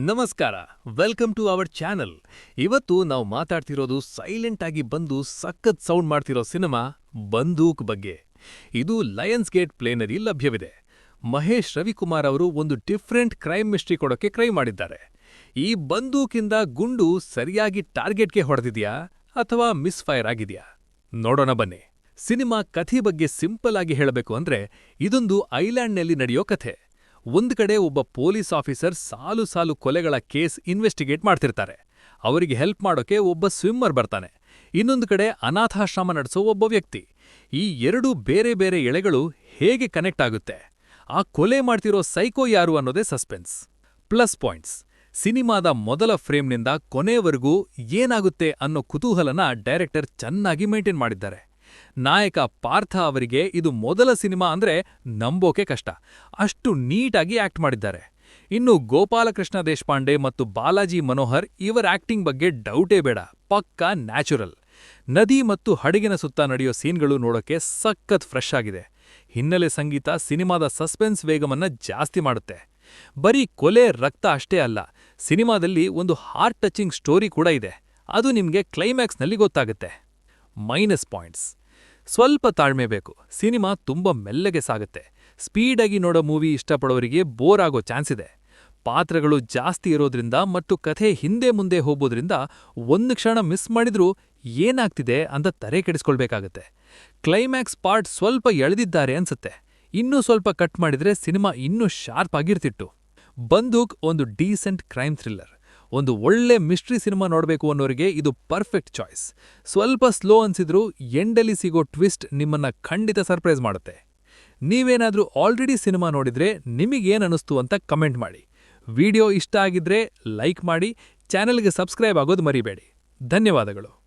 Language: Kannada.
ನಮಸ್ಕಾರ ವೆಲ್ಕಮ್ ಟು ಅವರ್ ಚಾನಲ್ ಇವತ್ತು ನಾವು ಮಾತಾಡ್ತಿರೋದು ಸೈಲೆಂಟ್ ಆಗಿ ಬಂದು ಸಖತ್ ಸೌಂಡ್ ಮಾಡ್ತಿರೋ ಸಿನಿಮಾ, ಬಂದೂಕ್ ಬಗ್ಗೆ. ಇದು ಲಯನ್ಸ್ ಗೇಟ್ ಪ್ಲೇನಲ್ಲಿ ಲಭ್ಯವಿದೆ. ಮಹೇಶ್ ರವಿಕುಮಾರ್ ಅವರು ಒಂದು ಡಿಫ್ರೆಂಟ್ ಕ್ರೈಮ್ ಮಿಸ್ಟ್ರಿ ಕೊಡೋಕೆ ಕ್ರೈ ಮಾಡಿದ್ದಾರೆ. ಈ ಬಂದೂಕಿಂದ ಗುಂಡು ಸರಿಯಾಗಿ ಟಾರ್ಗೆಟ್ಗೆ ಹೊಡೆದಿದೆಯಾ, ಅಥವಾ ಮಿಸ್ಫೈರ್ ಆಗಿದೆಯಾ? ನೋಡೋಣ ಬನ್ನಿ. ಸಿನಿಮಾ ಕಥೆ ಬಗ್ಗೆ ಸಿಂಪಲ್ ಆಗಿ ಹೇಳಬೇಕು ಅಂದ್ರೆ, ಇದೊಂದು ಐಲ್ಯಾಂಡ್ನಲ್ಲಿ ನಡೆಯೋ ಕಥೆ. ಒಂದ್ ಕಡೆ ಒಬ್ಬ ಪೊಲೀಸ್ ಆಫೀಸರ್ ಸಾಲು ಸಾಲು ಕೊಲೆಗಳ ಕೇಸ್ ಇನ್ವೆಸ್ಟಿಗೇಟ್ ಮಾಡ್ತಿರ್ತಾರೆ. ಅವರಿಗೆ ಹೆಲ್ಪ್ ಮಾಡೋಕೆ ಒಬ್ಬ ಸ್ವಿಮ್ಮರ್ ಬರ್ತಾನೆ. ಇನ್ನೊಂದು ಕಡೆ ಅನಾಥಾಶ್ರಮ ನಡೆಸೋ ಒಬ್ಬ ವ್ಯಕ್ತಿ. ಈ ಎರಡೂ ಬೇರೆ ಬೇರೆ ಎಳೆಗಳು ಹೇಗೆ ಕನೆಕ್ಟ್ ಆಗುತ್ತೆ? ಆ ಕೊಲೆ ಮಾಡ್ತಿರೋ ಸೈಕೋ ಯಾರು ಅನ್ನೋದೇ ಸಸ್ಪೆನ್ಸ್. Plus points. ಸಿನಿಮಾದ ಮೊದಲ ಫ್ರೇಮ್ನಿಂದ ಕೊನೆವರೆಗೂ ಏನಾಗುತ್ತೆ ಅನ್ನೋ ಕುತೂಹಲನ ಡೈರೆಕ್ಟರ್ ಚೆನ್ನಾಗಿ ಮೇಂಟೈನ್ ಮಾಡಿದ್ದಾರೆ. ನಾಯಕ ಪಾರ್ಥ ಅವರಿಗೆ ಇದು ಮೊದಲ ಸಿನಿಮಾ ಅಂದ್ರೆ ನಂಬೋಕೆ ಕಷ್ಟ. ಅಷ್ಟು ನೀಟಾಗಿ ಆಕ್ಟ್ ಮಾಡಿದ್ದಾರೆ. ಇನ್ನು ಗೋಪಾಲಕೃಷ್ಣ ದೇಶಪಾಂಡೆ ಮತ್ತು ಬಾಲಾಜಿ ಮನೋಹರ್ ಇವರ ಆಕ್ಟಿಂಗ್ ಬಗ್ಗೆ ಡೌಟೇ ಬೇಡ, ಪಕ್ಕಾ ನ್ಯಾಚುರಲ್. ನದಿ ಮತ್ತು ಹಡಗಿನ ಸುತ್ತ ನಡೆಯೋ ಸೀನ್ಗಳು ನೋಡೋಕೆ ಸಖತ್ ಫ್ರೆಶ್ ಆಗಿದೆ. ಹಿನ್ನೆಲೆ ಸಂಗೀತ ಸಿನಿಮಾದ ಸಸ್ಪೆನ್ಸ್ ವೇಗವನ್ನ ಜಾಸ್ತಿ ಮಾಡುತ್ತೆ. ಬರೀ ಕೊಲೆ ರಕ್ತ ಅಷ್ಟೇ ಅಲ್ಲ, ಸಿನಿಮಾದಲ್ಲಿ ಒಂದು ಹಾರ್ಟ್ ಟಚಿಂಗ್ ಸ್ಟೋರಿ ಕೂಡ ಇದೆ. ಅದು ನಿಮ್ಗೆ ಕ್ಲೈಮ್ಯಾಕ್ಸ್ನಲ್ಲಿ ಗೊತ್ತಾಗುತ್ತೆ. Minus points. ಸ್ವಲ್ಪ ತಾಳ್ಮೆ ಬೇಕು. ಸಿನಿಮಾ ತುಂಬ ಮೆಲ್ಲಗೆ ಸಾಗುತ್ತೆ. ಸ್ಪೀಡಾಗಿ ನೋಡೋ ಮೂವಿ ಇಷ್ಟಪಡೋರಿಗೆ ಬೋರ್ ಆಗೋ ಚಾನ್ಸ್ ಇದೆ. ಪಾತ್ರಗಳು ಜಾಸ್ತಿ ಇರೋದ್ರಿಂದ ಮತ್ತು ಕಥೆ ಹಿಂದೆ ಮುಂದೆ ಹೋಗೋದ್ರಿಂದ ಒಂದು ಕ್ಷಣ ಮಿಸ್ ಮಾಡಿದ್ರೂ ಏನಾಗ್ತಿದೆ ಅಂತ ತರೆ ಕೆಡಿಸ್ಕೊಳ್ಬೇಕಾಗತ್ತೆ. ಕ್ಲೈಮ್ಯಾಕ್ಸ್ ಪಾರ್ಟ್ ಸ್ವಲ್ಪ ಎಳೆದಿದ್ದಾರೆ ಅನ್ಸುತ್ತೆ. ಇನ್ನೂ ಸ್ವಲ್ಪ ಕಟ್ ಮಾಡಿದ್ರೆ ಸಿನಿಮಾ ಇನ್ನೂ ಶಾರ್ಪ್ ಆಗಿರ್ತಿತ್ತು. ಬಂದೂಕ್ ಒಂದು ಡೀಸೆಂಟ್ ಕ್ರೈಮ್ ಥ್ರಿಲ್ಲರ್. ಒಂದು ಒಳ್ಳೆ ಮಿಸ್ಟ್ರಿ ಸಿನಿಮಾ ನೋಡಬೇಕು ಅನ್ನೋರಿಗೆ ಇದು ಪರ್ಫೆಕ್ಟ್ ಚಾಯ್ಸ್ ಸ್ವಲ್ಪ ಸ್ಲೋ ಅನ್ಸಿದ್ರೂ ಎಂಡಲ್ಲಿ ಸಿಗೋ ಟ್ವಿಸ್ಟ್ ನಿಮ್ಮನ್ನ ಖಂಡಿತ ಸರ್ಪ್ರೈಸ್ ಮಾಡುತ್ತೆ. ನೀವೇನಾದರೂ ಆಲ್ರೆಡಿ ಸಿನಿಮಾ ನೋಡಿದ್ರೆ ನಿಮಗೇನ್ ಅನಿಸ್ತು ಅಂತ ಕಮೆಂಟ್ ಮಾಡಿ. ವಿಡಿಯೋ ಇಷ್ಟ ಆಗಿದ್ರೆ ಲೈಕ್ ಮಾಡಿ ಚಾನೆಲ್ಗೆ ಸಬ್ಸ್ಕ್ರೈಬ್ ಆಗೋದು ಮರಿಬೇಡಿ. ಧನ್ಯವಾದಗಳು.